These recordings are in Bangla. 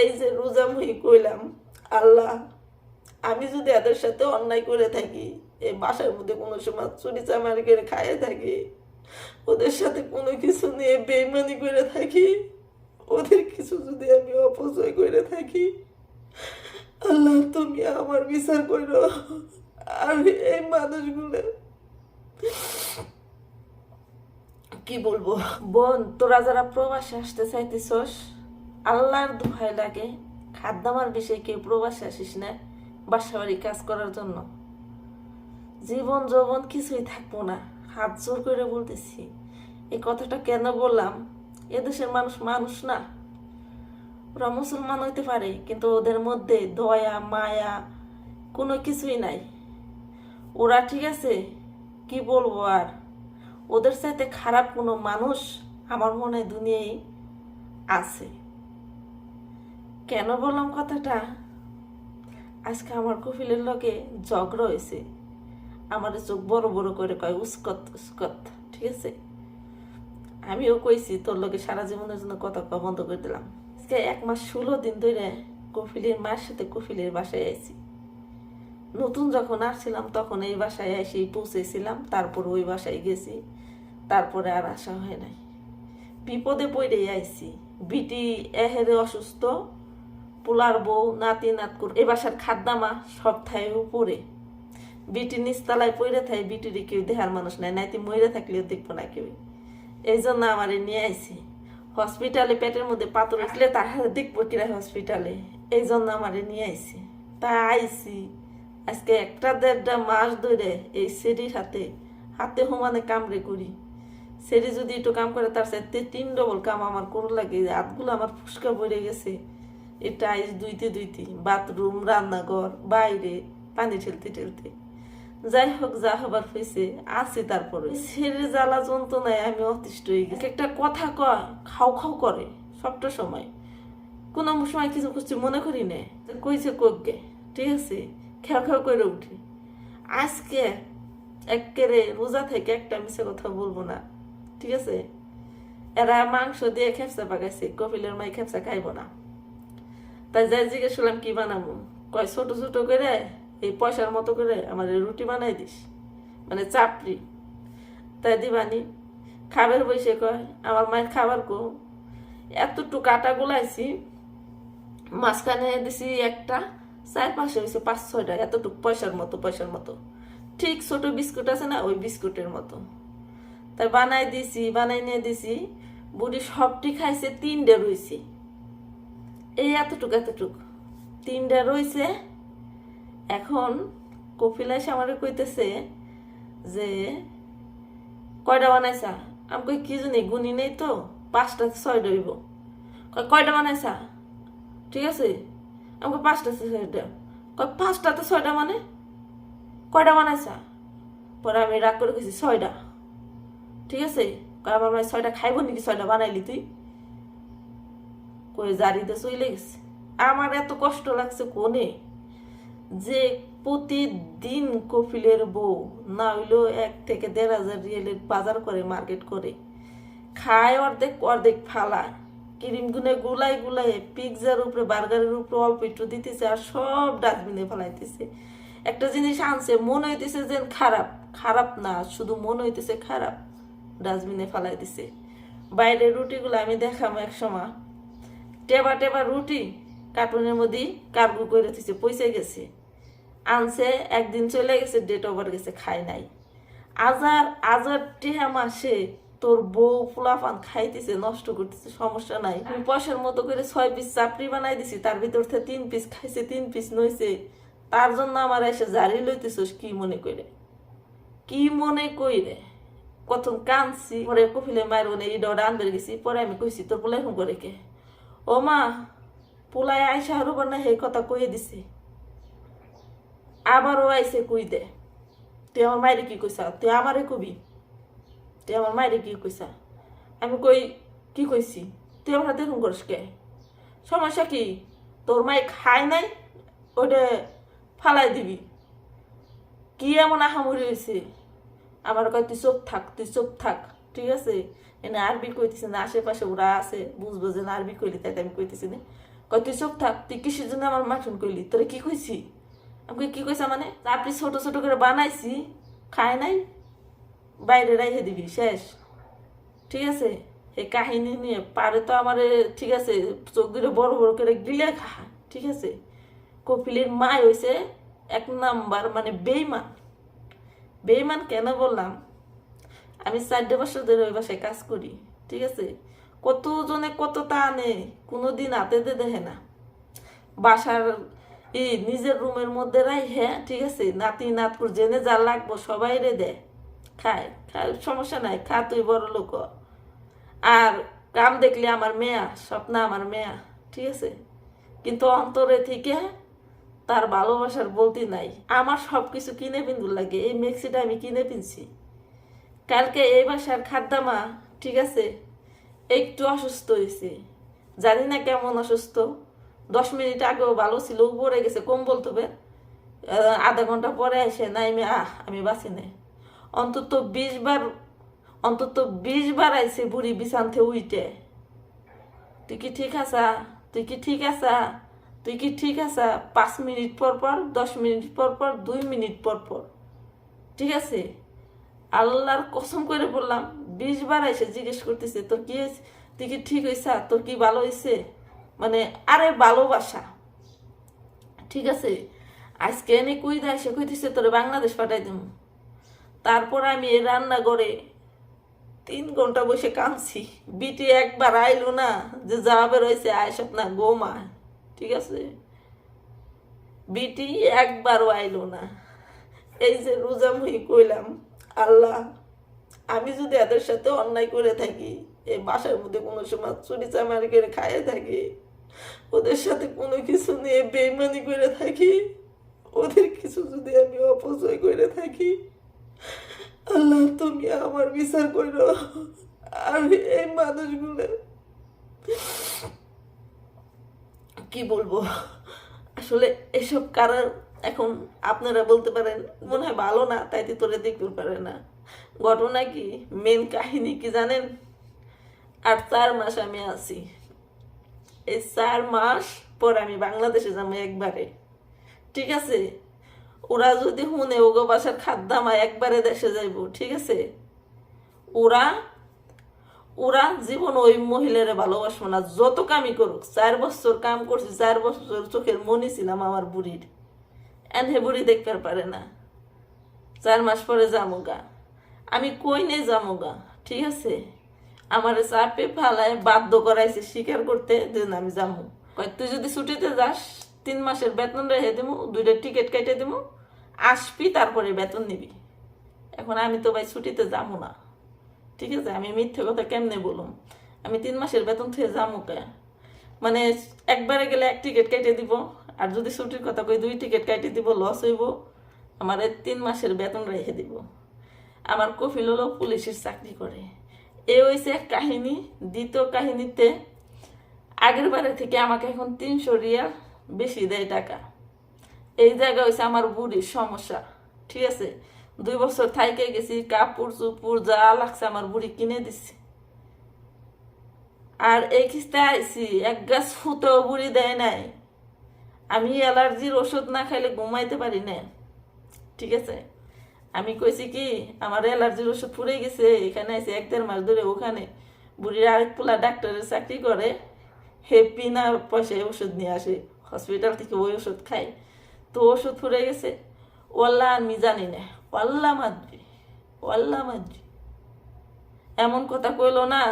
এই যে রোজা মুই কইলাম, আল্লাহ, আমি যদি এদের সাথে অন্যায় করে থাকি, এই বাসার মধ্যে কোনো সময় চুরি চামারি করে খাইয়ে থাকি, ওদের সাথে কোনো কিছু নিয়ে বেইমানি করে থাকি, ওদের কিছু যদি আমি অপচয় করে থাকি, আল্লাহ তুমি আমার বিচার করো। আমি এই মানুষগুলো, কি বলব? বোন, তোরা যারা প্রবাসে আসতে চাইতেছস আল্লাহর দোহাই লাগে খাদ্যামার বিষয়ে কেউ প্রবাসে আসিস না বাসা বাড়ি কাজ করার জন্য। জীবন যৌবন কিছুই থাকব না, হাত জোর করে বলতেছি। এই কথাটা কেন বললাম? এদেশের মানুষ মানুষ না। ওরা মুসলমান হইতে পারে, কিন্তু ওদের মধ্যে দয়া, মায়া কোনো কিছুই নাই। ওরা ঠিক আছে, কি বলব আর? ওদের সাথে খারাপ কোনো মানুষ আমার মনে দুনিয়ায় আছে। কেন বললাম কথাটা? আজকে আমার কফিলের লগে ঝগড়া হয়েছে। আমার চোখ বড় বড় করে কয়, উস্কত উস্কত ঠিক আছে? আমিও কইছি, তোর লগে সারা জীবনের জন্য কথা বন্ধ করে দিলাম। আজকে এক মাস ষোলো দিন ধরে কফিলের মায়ের সাথে কফিলের বাসায় আইছি। নতুন যখন আসছিলাম, তখন এই বাসায় এসে পৌঁছেছিলাম, তারপর ওই বাসায় গেছি, তারপরে আর আসা হয় নাই। বিপদে পড়ে আইছি। বিটি এহেরে অসুস্থ পোলার বউ, নাতি নাতকুর এ বাসার খাদ্দামা সব থাই উপরে বিটি নিচতলায় পড়ে থাই বিটির কেউ দেহার মানুষ নাই, নাইতি মরে থাকলেও দেখব না কেউ। এই জন্য আমারে নিয়ে আইছি। হসপিটালে পেটের মধ্যে পাথর উঠলে তাহার দেখব কিরা হসপিটালে। এই জন্য আমারে নিয়ে আইছি। তা আইছি, আজকে একটা দেড়টা মাস ধরে এই সেরির হাতে হাতে সমানে কামড়ে করি। সেরি যদি একটু কাম করে তার সাথে তিন ডবল কাম আমার করো লাগে হাতগুলো আমার ফুসকা পড়ে গেছে। এটা দুইতে দুইতে, বাথরুম, রান্নাঘর, বাইরে, পানি ঠেলতে ঠেলতে। যাই হোক, যা হবার হয়েছে আছি তারপরে। ছেড়ে জ্বালা যন্ত্রণায় আমি অতিষ্ঠ হয়ে গেছি। একটা কথা কয় খাও খাও করে, সবটা সময়। কোনো সময় কিছু কিছু মনে করি না। কইছে কোকগে ঠিক আছে খেয়া খেয়া করে উঠি। আজকে একেরে রোজা থেকে একটা মিশে কথা বলব না, ঠিক আছে? এরা মাংস দিয়ে খেপসা পাকাইছে, কপিলের মাই খেপসা খাইব না। তাই যাই জিজ্ঞেস করলাম, কি বানাবো? কয়, ছোট ছোট করে এই পয়সার মতো করে আমার রুটি বানাই দিস। মানে চাপড়ি। তাই দিবানি, খাবার বসে কয়, আমার মায়ের খাবার কো। এতটুকু কাটা গুলাইছি, মাঝখানে দিছি একটা, চার পাঁচশো হয়েছে পাঁচ, ছয়টা, এতটুকু পয়সার মতো পয়সার মতো। ঠিক ছোট বিস্কুট আছে না, ওই বিস্কুটের মতো। তাই বানাই দিছি, বানাই নিয়ে দিছি, বুড়ি সবটি খাইছে, তিনটে রয়েছে এই এতটুকু এতটুকু। তিনটা রয়েছে এখন কপিল এসে আমার কইতেছে যে, কয়টা বানাইছা? আমি কই, কি জানি গুনি নেই তো, পাঁচটা ছয়টা হইব? কয়, কয়টা বানাইছা? ঠিক আছে? আমাকে পাঁচটা ছয় ছয়টা? কয় পাঁচটাতে ছয়টা মানে? কয়টা বানাইছা? পরে আমি রাগ করে গেছি ছয়টা। ঠিক আছে? কয় আমার ছয়টা খাইব নাকি? ছয়টা বানাইলি তুই? কই জারিতে চলে গেছে আমার এত কষ্ট লাগছে কোনে? যে প্রতিদিন কপিলের বউ, না হইলেও এক থেকে দেড় হাজার রিয়েলের বাজার করে মার্কেট করে, খায় অর্ধেক অর্ধেক ফালায় ক্রিম গুনে গুলাই গুলাই, পিৎজার উপরে, বার্গারের উপরে অল্প একটু দিতেছে আর সব ডাস্টবিনে ফেলাইতেছে। একটা জিনিস আনছে, মনে হইতেছে যে খারাপ। খারাপ না, শুধু মনে হইতেছে খারাপ। ডাস্টবিনে ফেলাই দিছে বাইরের রুটিগুলো আমি দেখাম এক সময়। টেবা টেবা রুটি কার্টুনের মধ্যে কার্গো করে দিছে পয়সা গেছে। আনছে, একদিন চলে গেছে ডেট ওভার গেছে, খায় নাই। আজার আজার টেহা মাসে তোর বউ ফুলাফান খাইতেছে, নষ্ট করতেছে, সমস্যা নাই। পয়সার মতো করে ছয় পিস চাপড়ি বানাই দিছি, তার ভিতর থেকে তিন পিস খাইছে, তিন পিস নইছে। তার জন্য আমার এসে জারি লইতেছিস, কি মনে করে কি মনে কইরে? কত কানছি, পরে কফিলে মায়ের বলে এই ডর আনবে গেছি, পরে আমি কইছি, তোর পোলাই হুম করে কে ও মা পোলাই আইসা আরও না হে কথা কইয়ে দিছে। আবারও আইসে কই দে। তুই আমার মায়ের কি কইসা? তুই আমারে কবি? তুই আমার মায়ের কি কইসা? আমি কই, কি কইছি? তুই আমার দেখুন করিস কে? সমস্যা কি? তোর মাই খায় নাই ওটা ফালাই দিবি। কি এমন আহামরি হয়েছে আমার কয়, তুই চোখ থাক, তুই চোখ থাক। ঠিক আছে? এনে আরবি কইতেছি না, আশেপাশে ওরা আছে, বুঝব যে আরবি কইলি তাই আমি কইতেছি না। কয়, তুই চোখ থাক, তুই কিসের জন্য আমার মাটন কইলি? তোরে কি কইছি? আমাকে কি কইছা মানে? আপনি ছোট ছোট করে বানাইছি খায় নাই, বাইরে রাইহে দিবি, শেষ। ঠিক আছে? এই কাহিনী নিয়ে পারে তো আমার, ঠিক আছে, চোখ দুটো বড় বড় করে গিলে খা। ঠিক আছে? কপিলের মা হয়েছে এক নাম্বার মানে বেইমান। বেইমান কেন বললাম? আমি চারটে বছর ধরে ওই বাসায় কাজ করি, ঠিক আছে? কতজনে কত তা আনে কোনোদিন হাতে দে দেখে না। বাসার এই নিজের রুমের মধ্যে রাই হ্যাঁ ঠিক আছে? নাতি নাতপুর জেনে যা লাগবো সবাই রে দে। খায় খায়, সমস্যা নাই, খা তুই বড় লোক। আর কাম দেখলে আমার মেয়া, স্বপ্ন আমার মেয়া, ঠিক আছে? কিন্তু অন্তরে থেকে তার ভালোবাসার বলতে নাই। আমার সব কিছু কিনে পিন্দুর লাগে, এই মেক্সিটা আমি কিনে পিনছি। কালকে এই বাসার খাদ্দামা, ঠিক আছে? একটু অসুস্থ হয়েছে। জানি না কেমন অসুস্থ। দশ মিনিট আগেও ভালো ছিল, উপরে গেছে কম্বল তবে আধা ঘণ্টা পরে এসে নাই আমি, আহ, আমি বাঁচি নাই। অন্তত বিশ বার, অন্তত বিশ বার আইছে বুড়ি বিছান থেকে উইটে। তুই কি ঠিক আছা? তুই কি ঠিক আছা? তুই কি ঠিক আছা? পাঁচ মিনিট পর পর, দশ মিনিট পর পর, দুই মিনিট পর পর। ঠিক আছে? আল্লাহর কসম করে বললাম, বিশ বার এসে জিজ্ঞেস করতেছে, তোর কি? তুই কি ঠিক হয়েছা তোর কি ভালো হয়েছে মানে আরে, ভালোবাসা। ঠিক আছে, আজকে এনে কুই দেয় সে কইতেছে, তোরে বাংলাদেশ পাঠাই দিব তারপর আমি এই রান্নাঘরে তিন ঘণ্টা বসে কাঁদছি। বিটি একবার আইলো না যে যা বেরোইছে আয়সব না গোমা। ঠিক আছে, বিটি একবারও আইলো না। এই যে রোজামুহি কইলাম আল্লাহ, আমি যদি এদের সাথে অন্যায় করে থাকি, এই বাসার মধ্যে কোনো সময় চুরি চামারি করে খাইয়ে থাকি, ওদের সাথে কোনো কিছু নিয়ে বেইমানি করে থাকি, ওদের কিছু যদি আমি অপচয় করে থাকি, আল্লাহ তুমি আমার বিচার করো। আর এই মানুষগুলো কি বলব? আসলে এসব কারণ এখন আপনারা বলতে পারেন, মনে হয় ভালো না, তাই তোরে দেখতে পারে না। ঘটনা কি? মেন কাহিনী কি জানেন? আর চার মাস আমি আছি। এই চার মাস পর আমি বাংলাদেশে যাব একবারে। ঠিক আছে? ওরা যদি শুনে, ওগো বাসার খাদ্যামা একবারে দেশে যাইব, ঠিক আছে? ওরা ওরা জীবন ওই মহিলারে ভালোবাসবো না। যত কামই করুক, চার বছর কাম করছি, চার বছর চোখের মনি ছিলাম আমার বুড়ির। এনহে বুড়ি দেখতে পারে না। চার মাস পরে যামুগা। আমি কই নেই যামুগা, ঠিক আছে? আমার চাপে ফালায় বাধ্য করাইছে স্বীকার করতে যে আমি যামু। কয়, তুই যদি ছুটিতে যাস, তিন মাসের বেতন রেখে দেবো দুইটা টিকিট কেটে দেবো আসবি, তারপরে বেতন নিবি। এখন আমি তো ভাই ছুটিতে যাব না। ঠিক আছে? আমি মিথ্যে কথা কেমনে বলুম? আমি তিন মাসের বেতন থেকে যাব কে? মানে একবারে গেলে এক টিকিট কেটে দিব। আর যদি ছুটির কথা কই, দুই টিকিট কাটি দিব লস হইব, আমার তিন মাসের বেতন রেখে দিব। আমার কফিল হলো পুলিশের চাকরি করে। এ হয়েছে এক কাহিনী। দ্বিতীয় কাহিনীতে, আগের বারে থেকে আমাকে এখন তিনশো রিয়াল বেশি দেয় টাকা। এই জায়গা হয়েছে আমার বুড়ির সমস্যা, ঠিক আছে? দুই বছর থাইকে গেছি, কাপড় চুপুর যা লাগছে আমার বুড়ি কিনে দিচ্ছে আর এই খিস্তে আইছি, এক গাছ ফুটেও বুড়ি দেয় নাই। আমি অ্যালার্জির ওষুধ না খাইলে ঘুমাইতে পারি না। ঠিক আছে? আমি কইছি কি, আমার অ্যালার্জির ওষুধ পুড়ে গেছে, এখানে আছে এক দেড় মাস ধরে ওখানে। বুড়ির আরেক পোলা ডাক্তারের চাকরি করে, হে বিনা পয়সায় ওষুধ নিয়ে আসে, হসপিটাল থেকে ওই ওষুধ খাই তো ওষুধ ফুরে গেছে। ওয়াল্লা আমি জানি না। ওয়াল্লা মাদ্রি ওয়াল্লা মাদ্রি এমন কথা কইলো না,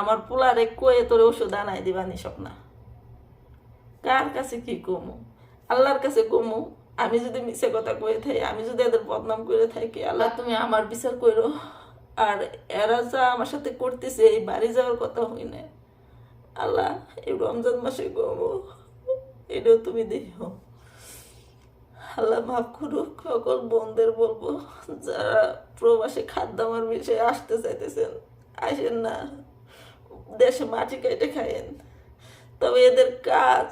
আমার পোলারে কয়ে তোর ওষুধ আনাই দিবানি স্বপ্না। কার কাছে কি কমু? আল্লাহর কাছে কমু? আমি যদি মিছে কথা কয়ে থাকি আমি যদি এদের বদনাম করে থাকি আল্লাহ তুমি আমার বিচার করো। আর এরা যা আমার সাথে করতেছে এই বাড়ি যাওয়ার কথা হই না আল্লাহ এই রমজান মাসে কমু। এটাও তুমি দেখো। আল্লাহ মাফ করুক সকল বোনদের বলব যারা প্রবাসে খাদ্যামার বিষয়ে আসতে চাইতেছেন আসেন না। দেশে মাটি কেটে খায়েন। তবে এদের কাজ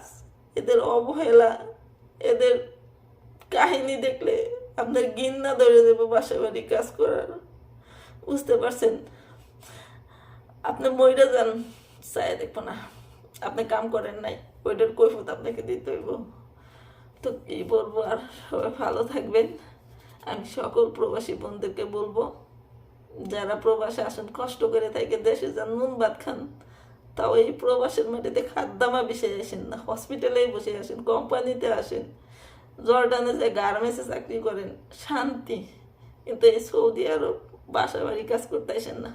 এদের অবহেলা, এদের কাহিনী দেখলে আপনার গিন্না ধরে দেবো বাসা বাড়ি কাজ করার। বুঝতে পারছেন? আপনি মইরা যান চাই দেখব না। আপনি কাম করেন নাই, ওইটার কৈফত আপনাকে দিতে হইব। তো কি বলব আর, সবাই ভালো থাকবেন। আমি সকল প্রবাসী বন্ধুদেরকে বলব, যারা প্রবাসে আসেন, কষ্ট করে থাকে, দেশে যান, নুন, ভাত খান। তাও এই প্রবাসের মাটিতে খাদ্যামা বেশি আসেন না হসপিটালেই বসে আসেন কোম্পানিতে আসেন। জর্ডানে যে গার্মেন্টসে চাকরি করেন, শান্তি। কিন্তু এই সৌদি আরব বাসা বাড়ি কাজ করতে আসেন না।